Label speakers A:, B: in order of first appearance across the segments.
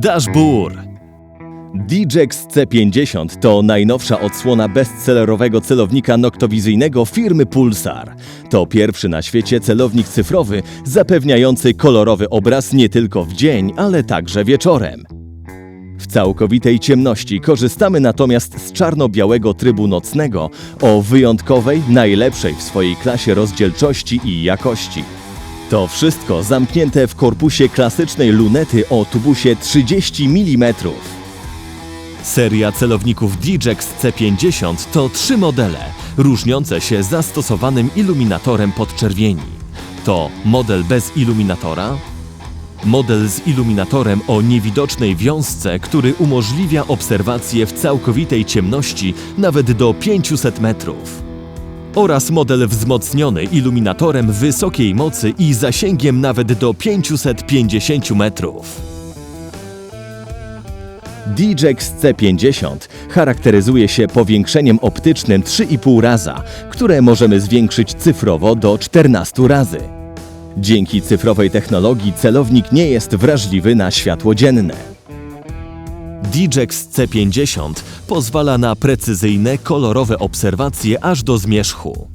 A: Dashboard. DJX C50 to najnowsza odsłona bestsellerowego celownika noktowizyjnego firmy Pulsar. To pierwszy na świecie celownik cyfrowy zapewniający kolorowy obraz nie tylko w dzień, ale także wieczorem. W całkowitej ciemności korzystamy natomiast z czarno-białego trybu nocnego o wyjątkowej, najlepszej w swojej klasie rozdzielczości i jakości. To wszystko zamknięte w korpusie klasycznej lunety o tubusie 30 mm. Seria celowników DJX C50 to trzy modele, różniące się zastosowanym iluminatorem podczerwieni. To model bez iluminatora, model z iluminatorem o niewidocznej wiązce, który umożliwia obserwację w całkowitej ciemności nawet do 500 metrów. Oraz model wzmocniony iluminatorem wysokiej mocy i zasięgiem nawet do 550 metrów. DJX C50 charakteryzuje się powiększeniem optycznym 3,5 raza, które możemy zwiększyć cyfrowo do 14 razy. Dzięki cyfrowej technologii celownik nie jest wrażliwy na światło dzienne. DJX C50 pozwala na precyzyjne, kolorowe obserwacje aż do zmierzchu.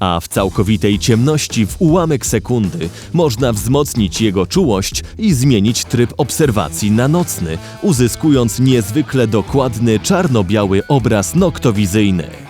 A: A w całkowitej ciemności w ułamek sekundy można wzmocnić jego czułość i zmienić tryb obserwacji na nocny, uzyskując niezwykle dokładny czarno-biały obraz noktowizyjny.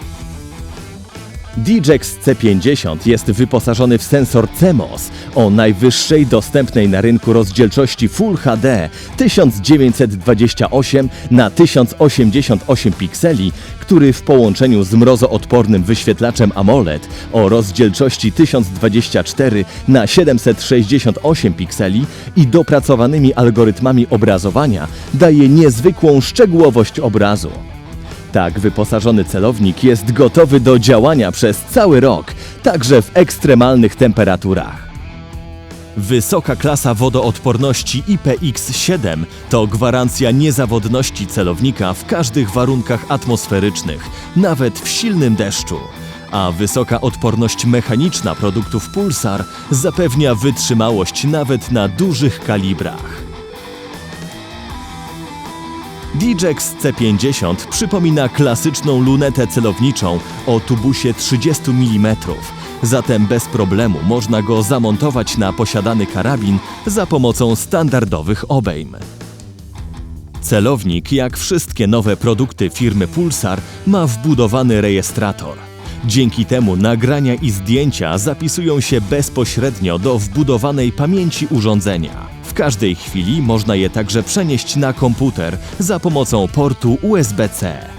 A: DJX C50 jest wyposażony w sensor CMOS o najwyższej dostępnej na rynku rozdzielczości Full HD 1928 na 1088 pikseli, który w połączeniu z mrozoodpornym wyświetlaczem AMOLED o rozdzielczości 1024 na 768 pikseli i dopracowanymi algorytmami obrazowania daje niezwykłą szczegółowość obrazu. Tak wyposażony celownik jest gotowy do działania przez cały rok, także w ekstremalnych temperaturach. Wysoka klasa wodoodporności IPX7 to gwarancja niezawodności celownika w każdych warunkach atmosferycznych, nawet w silnym deszczu. A wysoka odporność mechaniczna produktów Pulsar zapewnia wytrzymałość nawet na dużych kalibrach. DJX C50 przypomina klasyczną lunetę celowniczą o tubusie 30 mm, zatem bez problemu można go zamontować na posiadany karabin za pomocą standardowych obejm. Celownik, jak wszystkie nowe produkty firmy Pulsar, ma wbudowany rejestrator. Dzięki temu nagrania i zdjęcia zapisują się bezpośrednio do wbudowanej pamięci urządzenia. W każdej chwili można je także przenieść na komputer za pomocą portu USB-C.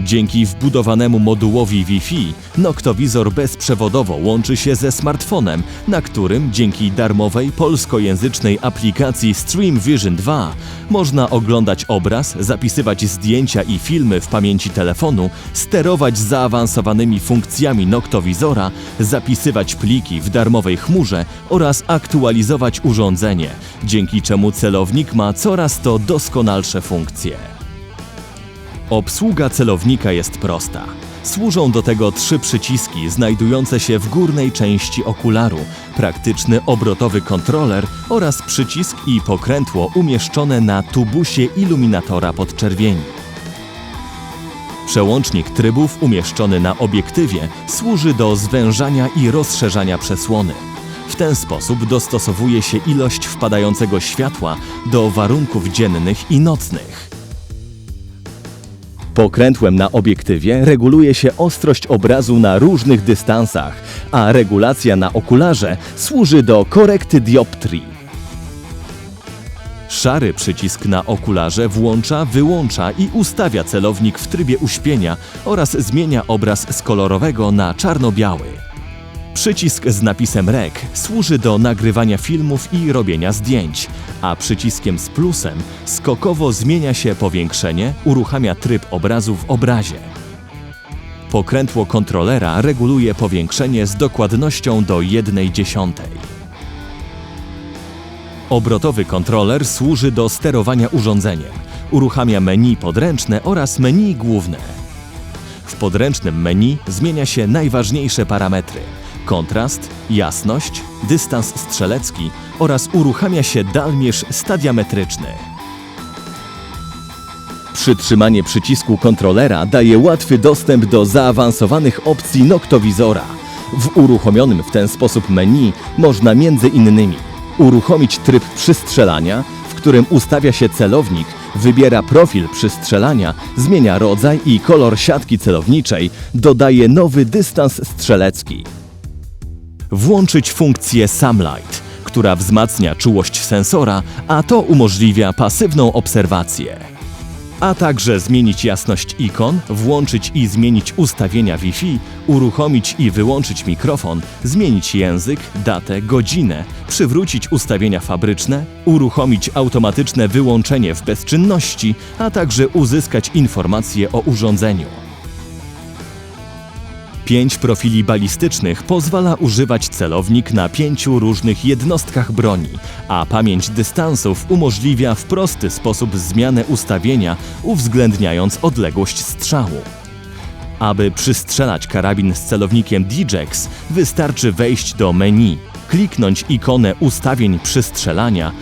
A: Dzięki wbudowanemu modułowi Wi-Fi noktowizor bezprzewodowo łączy się ze smartfonem, na którym dzięki darmowej polskojęzycznej aplikacji Stream Vision 2 można oglądać obraz, zapisywać zdjęcia i filmy w pamięci telefonu, sterować zaawansowanymi funkcjami noktowizora, zapisywać pliki w darmowej chmurze oraz aktualizować urządzenie, dzięki czemu celownik ma coraz to doskonalsze funkcje. Obsługa celownika jest prosta. Służą do tego trzy przyciski znajdujące się w górnej części okularu, praktyczny obrotowy kontroler oraz przycisk i pokrętło umieszczone na tubusie iluminatora podczerwieni. Przełącznik trybów umieszczony na obiektywie służy do zwężania i rozszerzania przesłony. W ten sposób dostosowuje się ilość wpadającego światła do warunków dziennych i nocnych. Pokrętłem na obiektywie reguluje się ostrość obrazu na różnych dystansach, a regulacja na okularze służy do korekty dioptrii. Szary przycisk na okularze włącza, wyłącza i ustawia celownik w trybie uśpienia oraz zmienia obraz z kolorowego na czarno-biały. Przycisk z napisem REC służy do nagrywania filmów i robienia zdjęć, a przyciskiem z plusem skokowo zmienia się powiększenie, uruchamia tryb obrazu w obrazie. Pokrętło kontrolera reguluje powiększenie z dokładnością do 1 dziesiątej. Obrotowy kontroler służy do sterowania urządzeniem. Uruchamia menu podręczne oraz menu główne. W podręcznym menu zmienia się najważniejsze parametry. Kontrast, jasność, dystans strzelecki oraz uruchamia się dalmierz stadiametryczny. Przytrzymanie przycisku kontrolera daje łatwy dostęp do zaawansowanych opcji noktowizora. W uruchomionym w ten sposób menu można między innymi uruchomić tryb przystrzelania, w którym ustawia się celownik, wybiera profil przystrzelania, zmienia rodzaj i kolor siatki celowniczej, dodaje nowy dystans strzelecki. Włączyć funkcję Samlight, która wzmacnia czułość sensora, a to umożliwia pasywną obserwację a także zmienić jasność ikon, włączyć i zmienić ustawienia Wi-Fi, uruchomić i wyłączyć mikrofon, zmienić język, datę, godzinę, przywrócić ustawienia fabryczne, uruchomić automatyczne wyłączenie w bezczynności, a także uzyskać informacje o urządzeniu. Pięć profili balistycznych pozwala używać celownik na pięciu różnych jednostkach broni, a pamięć dystansów umożliwia w prosty sposób zmianę ustawienia, uwzględniając odległość strzału. Aby przystrzelać karabin z celownikiem DJX, wystarczy wejść do menu, kliknąć ikonę ustawień przystrzelania,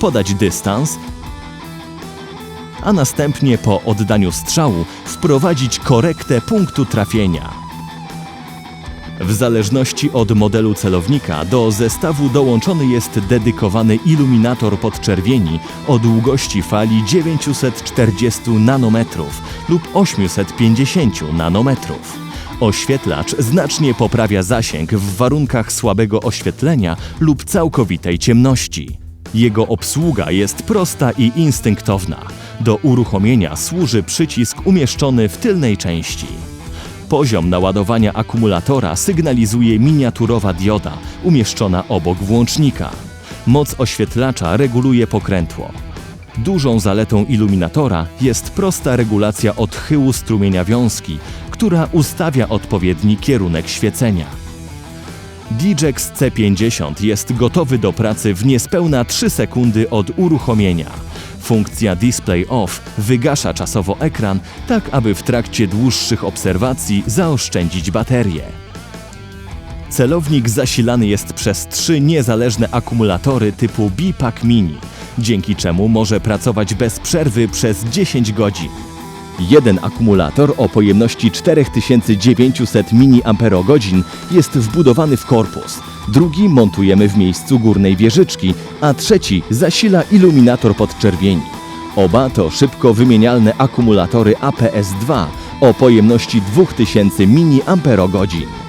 A: podać dystans, a następnie po oddaniu strzału wprowadzić korektę punktu trafienia. W zależności od modelu celownika do zestawu dołączony jest dedykowany iluminator podczerwieni o długości fali 940 nanometrów lub 850 nanometrów. Oświetlacz znacznie poprawia zasięg w warunkach słabego oświetlenia lub całkowitej ciemności. Jego obsługa jest prosta i instynktowna. Do uruchomienia służy przycisk umieszczony w tylnej części. Poziom naładowania akumulatora sygnalizuje miniaturowa dioda umieszczona obok włącznika. Moc oświetlacza reguluje pokrętło. Dużą zaletą iluminatora jest prosta regulacja odchyłu strumienia wiązki, która ustawia odpowiedni kierunek świecenia. DJX C50 jest gotowy do pracy w niespełna 3 sekundy od uruchomienia. Funkcja Display Off wygasza czasowo ekran, tak aby w trakcie dłuższych obserwacji zaoszczędzić baterię. Celownik zasilany jest przez trzy niezależne akumulatory typu B-Pack Mini, dzięki czemu może pracować bez przerwy przez 10 godzin. Jeden akumulator o pojemności 4900 mAh jest wbudowany w korpus, drugi montujemy w miejscu górnej wieżyczki, a trzeci zasila iluminator podczerwieni. Oba to szybko wymienialne akumulatory APS-2 o pojemności 2000 mAh.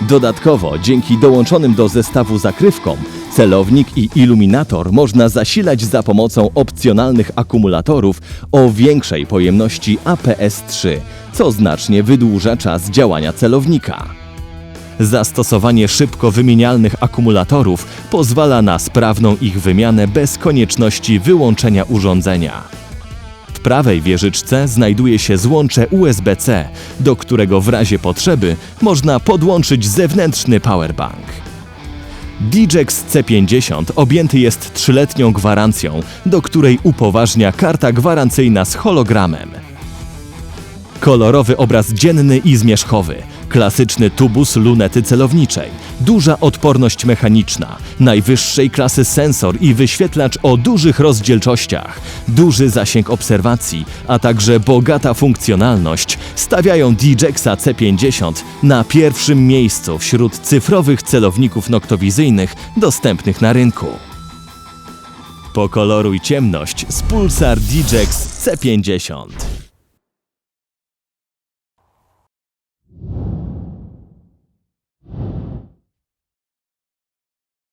A: Dodatkowo, dzięki dołączonym do zestawu zakrywkom, celownik i iluminator można zasilać za pomocą opcjonalnych akumulatorów o większej pojemności APS-3, co znacznie wydłuża czas działania celownika. Zastosowanie szybko wymienialnych akumulatorów pozwala na sprawną ich wymianę bez konieczności wyłączenia urządzenia. Prawej wieżyczce znajduje się złącze USB-C, do którego w razie potrzeby można podłączyć zewnętrzny powerbank. DJX C50 objęty jest trzyletnią gwarancją, do której upoważnia karta gwarancyjna z hologramem. Kolorowy obraz dzienny i zmierzchowy, klasyczny tubus lunety celowniczej, duża odporność mechaniczna, najwyższej klasy sensor i wyświetlacz o dużych rozdzielczościach, duży zasięg obserwacji, a także bogata funkcjonalność stawiają DJXa C50 na pierwszym miejscu wśród cyfrowych celowników noktowizyjnych dostępnych na rynku. Pokoloruj ciemność z Pulsar DJX C50.